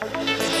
Bye.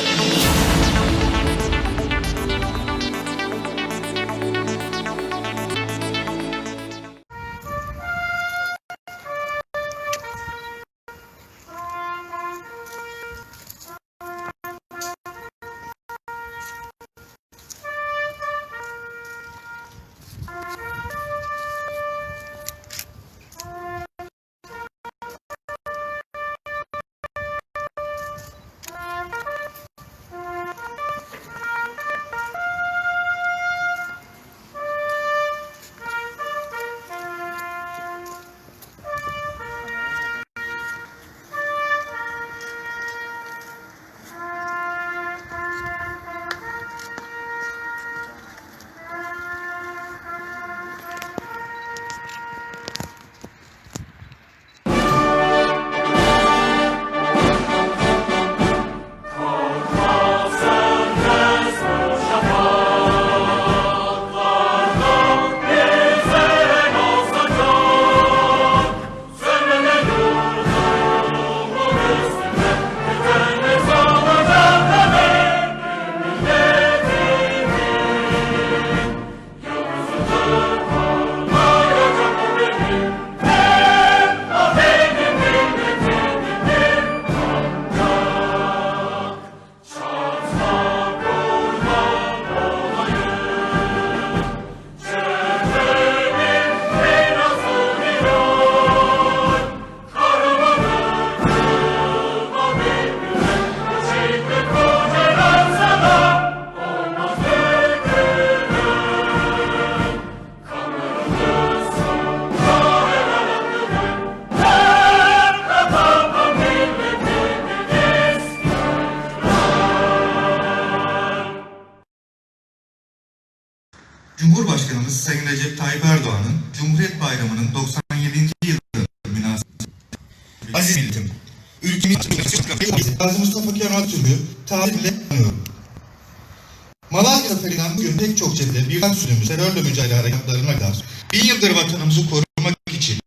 Gazi Mustafa Kemal Atatürk'ü tarihle anıyorum. Malatya Zaferi'nden bugün pek çok cephede birden sürülmüş terörle mücadele harekatlarına kadar bin yıldır vatanımızı korumak için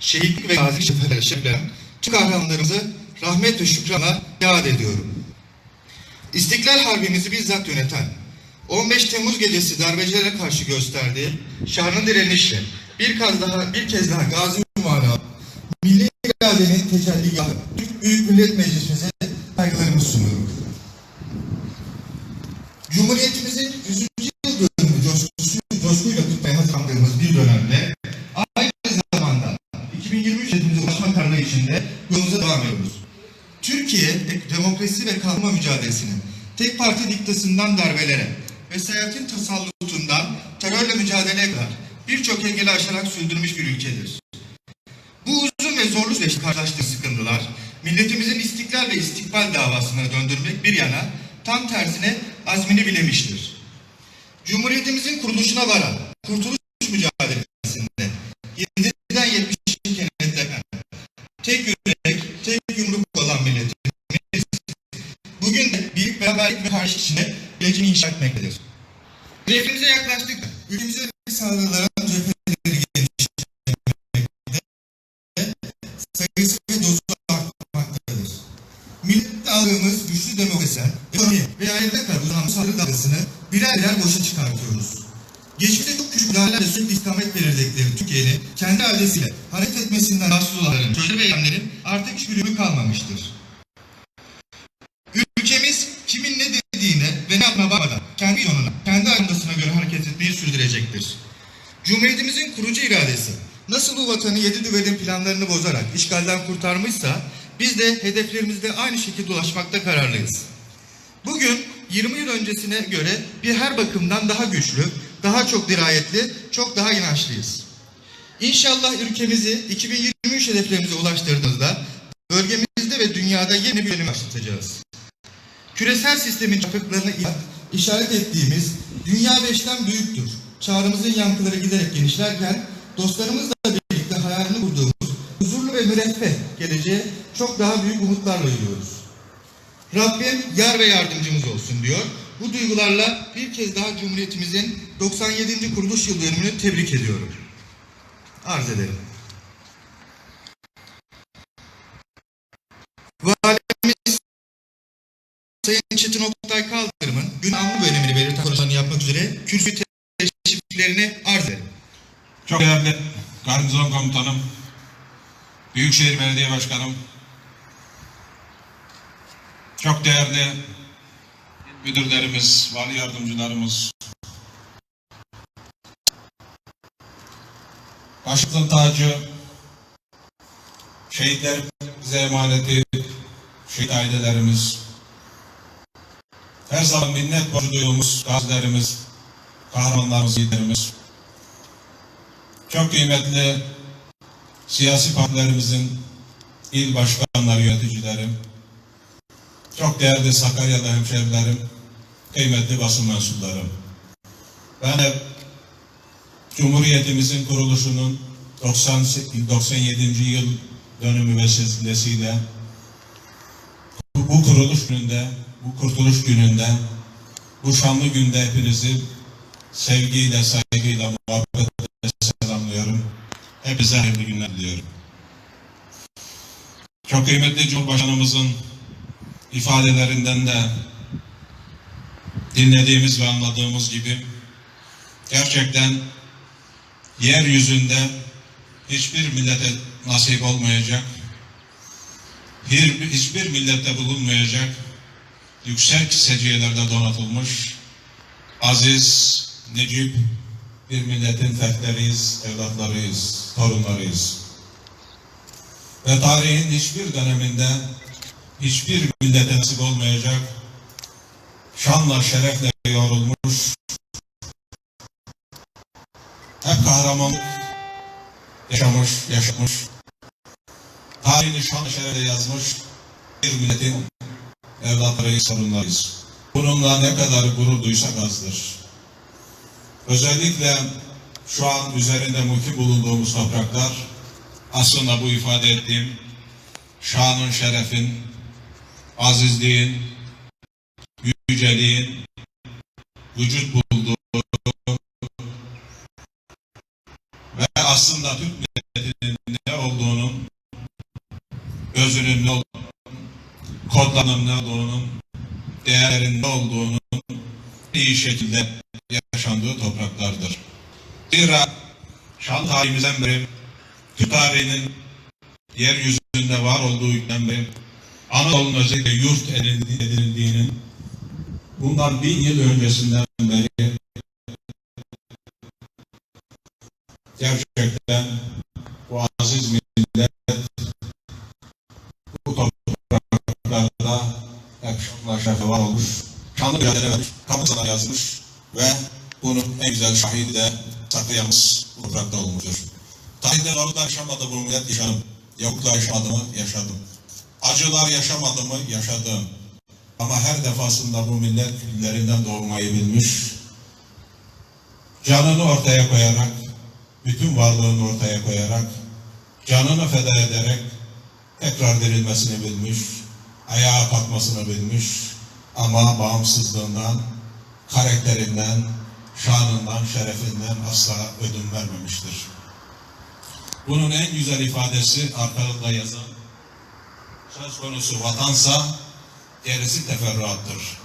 şehitlik ve gazi şeferleri şeflenen tüm kahramanlarımızı rahmet ve şükranla yad ediyorum. İstiklal Harbimizi bizzat yöneten, 15 Temmuz gecesi darbecilere karşı gösterdiği şanlı direnişle bir kez daha bir kez daha gazi ünvanı milli iradenin tecelligahı Türk Büyük Millet Meclisimize ve kalma mücadelesini tek parti diktasından darbelere, vesayetin tasallutundan terörle mücadeleye kadar birçok engeli aşarak sürdürmüş bir ülkedir. Bu uzun ve zorlu süreçte karşılaştığı sıkıntılar, milletimizin istiklal ve istikbal davasına döndürmek bir yana, tam tersine azmini bilemiştir. Cumhuriyetimizin kuruluşuna varan kurtuluş mücadelesinde yaklaştık. Ülkemize ve sağlıklara cepheleri genişlemekte, sayısı ve dozu artmaktadır. Millette aldığımız güçlü demokrasi, ekonomi ve kadar uzanan sağlık dalgasını birer birer boşa çıkartıyoruz. Geçmişte çok küçük müdahalelerle sürekli istikamet belirledikleri Türkiye'nin kendi adresiyle hareket etmesinden rahatsız olanların, çözüm eylemlerin artık hiçbir ürünü kalmamıştır. Ülkemiz kimin ne dediğine ve ne yapma bakmadan kendi yoluna, kendi agendasına göre hareket sürdürecektir. Cumhuriyetimizin kurucu iradesi nasıl bu vatanı yedi düvelin planlarını bozarak işgalden kurtarmışsa biz de hedeflerimizde aynı şekilde ulaşmakta kararlıyız. Bugün 20 yıl öncesine göre bir her bakımdan daha güçlü, daha çok dirayetli, çok daha inançlıyız. İnşallah ülkemizi 2023 hedeflerimize ulaştırdığımızda bölgemizde ve dünyada yeni bir dönem başlatacağız. Küresel sistemin çapıklarını işaret ettiğimiz dünya beşten büyüktür. Çağrımızın yankıları giderek genişlerken dostlarımızla birlikte hayalini kurduğumuz huzurlu ve müreffeh geleceğe çok daha büyük umutlarla yürüyoruz. Rabbim yar ve yardımcımız olsun diyor. Bu duygularla bir kez daha Cumhuriyetimizin 97. kuruluş yıl dönümünü tebrik ediyorum. Arz ederim. Komutanım, Büyükşehir Belediye Başkanım, çok değerli müdürlerimiz, vali yardımcılarımız, başımızın tacı, şehitler bize emaneti, şehit ailelerimiz, her zaman minnet borcu duyduğumuz gazilerimiz, kahramanlarımız, yiğitlerimiz, çok kıymetli siyasi partilerimizin il başkanları, yöneticileri, çok değerli Sakaryalı hemşehrilerim, kıymetli basın mensuplarım. Ben hep Cumhuriyetimizin kuruluşunun 90, 97. yıl dönümü vesilesiyle bu kuruluş gününde, bu kurtuluş gününde, bu şanlı günde hepinizi sevgiyle, saygıyla, muhabbetle selamlıyorum. Hepinize hayırlı günler diliyorum. Çok kıymetli Cumhurbaşkanımızın ifadelerinden de dinlediğimiz ve anladığımız gibi gerçekten yeryüzünde hiçbir millete nasip olmayacak, bir, hiçbir millette bulunmayacak yüksek seviyelerde donatılmış aziz, necip bir milletin fertleriyiz, evlatlarıyız, torunlarıyız. Ve tarihin hiçbir döneminde hiçbir millete nasip olmayacak şanla şerefle yoğrulmuş hep kahraman yaşamış, yaşamış tarihini şanla şerefle yazmış bir milletin evlatlarıyız, torunlarıyız. Bununla ne kadar gurur duysak azdır. Özellikle şu an üzerinde mukim bulunduğumuz topraklar aslında bu ifade ettiğim şanın, şerefin, azizliğin, yüceliğin vücut bulduğu ve aslında Türk milletinin ne olduğunun özünün ne olduğunun, kodlarının ne olduğunun, değerlerin ne olduğunun iyi şekilde yaşandığı topraklardır. Zira şan tarihimizden beri Türk tarihinin yeryüzünde var olduğu günden beri Anadolu'nun özellikle yurt edildiğinin bundan bin yıl öncesinden beri gerçekten bu aziz millet bu topraklarda hep şerefe var olmuş, şanlı mücadele vermiş, kapısına yazmış ve bunun en güzel şahidi de saklayamız toprakta olmuştur. Tarihte zorluklar yaşamadı bu millet yaşadım. Yokluklar yaşamadı mı? Yaşadım. Acılar yaşamadı mı? Yaşadım. Ama her defasında bu millet küllerinden doğmayı bilmiş. Canını ortaya koyarak, bütün varlığını ortaya koyarak, canını feda ederek tekrar dirilmesini bilmiş, ayağa kalkmasını bilmiş ama bağımsızlığından, karakterinden, şanından, şerefinden asla ödün vermemiştir. Bunun en güzel ifadesi arkada yazan söz konusu vatansa gerisi teferruattır.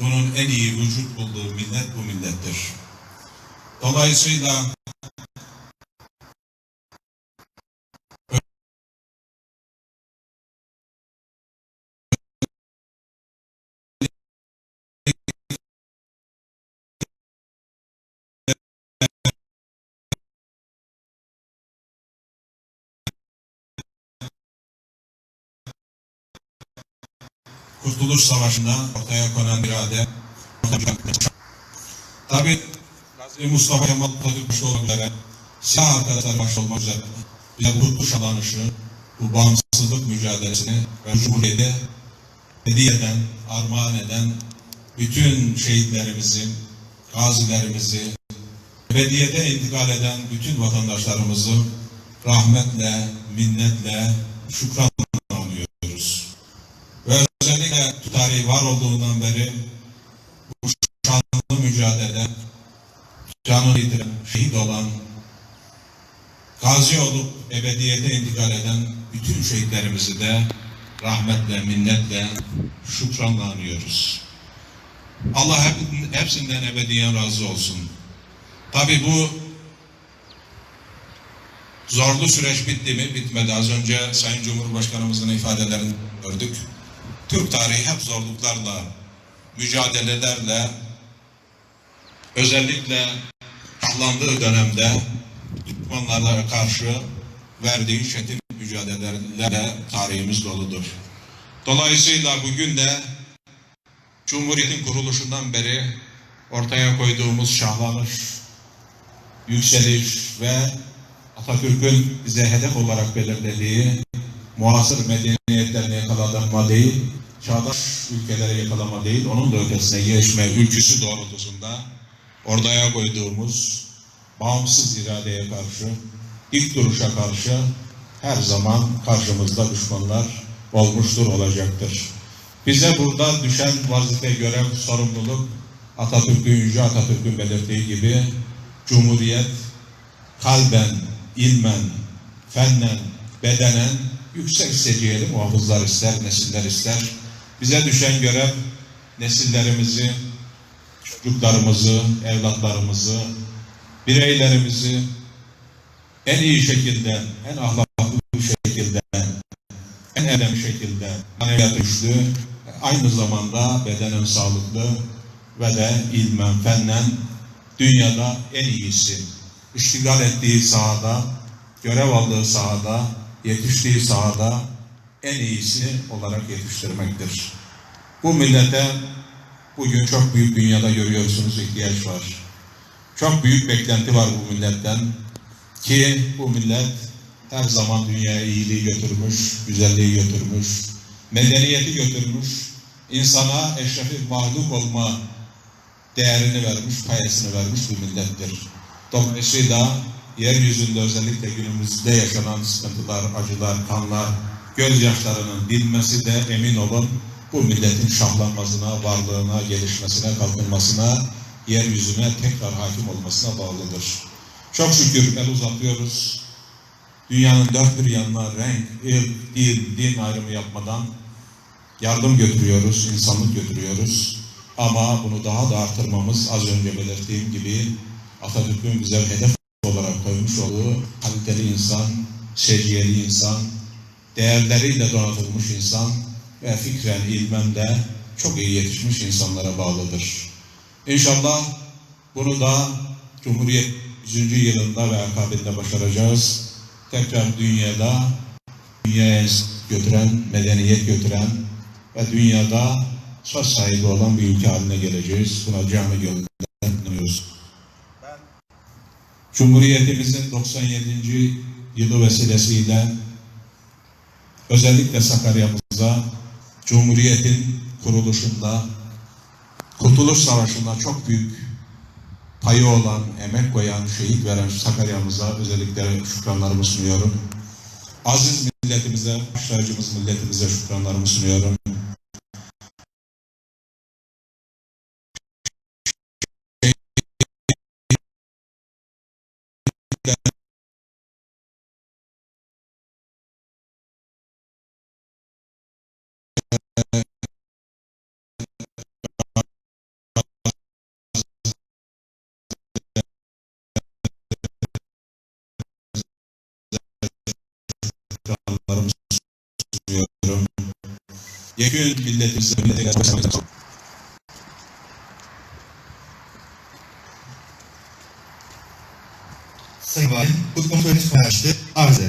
Bunun en iyi vücut bulduğu millet bu millettir. Dolayısıyla Kurtuluş Savaşı'nda ortaya konan irade Tabi Gazi Mustafa Kemal Atatürk başta olmak üzere silah arkadaşlar başta olmak üzere bize kurtuluş alanışı, bu bağımsızlık mücadelesini ve cumhuriyeti hediye eden, armağan eden bütün şehitlerimizi, gazilerimizi, ebediyete intikal eden bütün vatandaşlarımızı rahmetle, minnetle, şükranla anıyoruz. Ve özellikle tarihi var olduğundan beri bu şanlı mücadele, canını yitiren, şehit olan, gazi olup ebediyete intikal eden bütün şehitlerimizi de rahmetle, minnetle, şükranla anıyoruz. Allah hep, hepsinden ebediyen razı olsun. Tabi bu zorlu süreç bitti mi? Bitmedi. Az önce Sayın Cumhurbaşkanımızın ifadelerini gördük. Türk tarihi hep zorluklarla, mücadelelerle, özellikle şahlandığı dönemde düşmanlarla karşı verdiği çetin mücadelelerle tarihimiz doludur. Dolayısıyla bugün de Cumhuriyet'in kuruluşundan beri ortaya koyduğumuz şahlanış, yükseliş ve Atatürk'ün bize hedef olarak belirlediği muasır medeniyetlerini yakalama değil, çağdaş ülkeleri yakalama değil, onun da ötesine geçme ülküsü doğrultusunda ortaya koyduğumuz bağımsız iradeye karşı, ilk duruşa karşı her zaman karşımızda düşmanlar olmuştur, olacaktır. Bize burada düşen vazife, görev, sorumluluk Atatürk'ün, Yüce Atatürk'ün belirttiği gibi Cumhuriyet kalben, ilmen, fennen, bedenen yüksek seviyeli muhafızlar ister, nesiller ister. Bize düşen görev nesillerimizi, çocuklarımızı, evlatlarımızı, bireylerimizi en iyi şekilde, en ahlaklı şekilde, en erdemli şekilde maneviyat güçlü, aynı zamanda bedenen sağlıklı ve de ilmen, fennen dünyada en iyisi. iştigal ettiği sahada, görev aldığı sahada, yetiştiği sahada en iyisi olarak yetiştirmektir. Bu millete bugün çok büyük dünyada görüyorsunuz ihtiyaç var. Çok büyük beklenti var bu milletten ki bu millet her zaman dünyaya iyiliği götürmüş, güzelliği götürmüş, medeniyeti götürmüş, insana eşrefi mahluk olma değerini vermiş, payesini vermiş bir millettir. Dolayısıyla yeryüzünde özellikle günümüzde yaşanan sıkıntılar, acılar, kanlar, gözyaşlarının dinmesi de emin olun bu milletin şahlanmasına, varlığına, gelişmesine, kalkınmasına, yeryüzüne tekrar hakim olmasına bağlıdır. Çok şükür el uzatıyoruz. Dünyanın dört bir yanına renk, ırk, dil, din ayrımı yapmadan yardım götürüyoruz, insanlık götürüyoruz. Ama bunu daha da artırmamız az önce belirttiğim gibi Atatürk'ün bize hedef koymuş olduğu kaliteli insan, seviyeli insan, değerleriyle donatılmış insan ve fikren, ilmen de çok iyi yetişmiş insanlara bağlıdır. İnşallah bunu da Cumhuriyet 100. yılında ve akabinde başaracağız. Tekrar dünyada dünyaya götüren, medeniyet götüren ve dünyada söz sahibi olan bir ülke haline geleceğiz. Buna gönülden inanıyoruz. Cumhuriyetimizin 97. yılı vesilesiyle özellikle Sakarya'mıza Cumhuriyet'in kuruluşunda Kurtuluş Savaşı'nda çok büyük payı olan, emek koyan, şehit veren Sakarya'mıza özellikle şükranlarımı sunuyorum. Aziz milletimize, başlarcımız milletimize şükranlarımı sunuyorum. Yekün milletimize, milletimize Sayın Valim, bu kontrolünüz paylaştı. Arz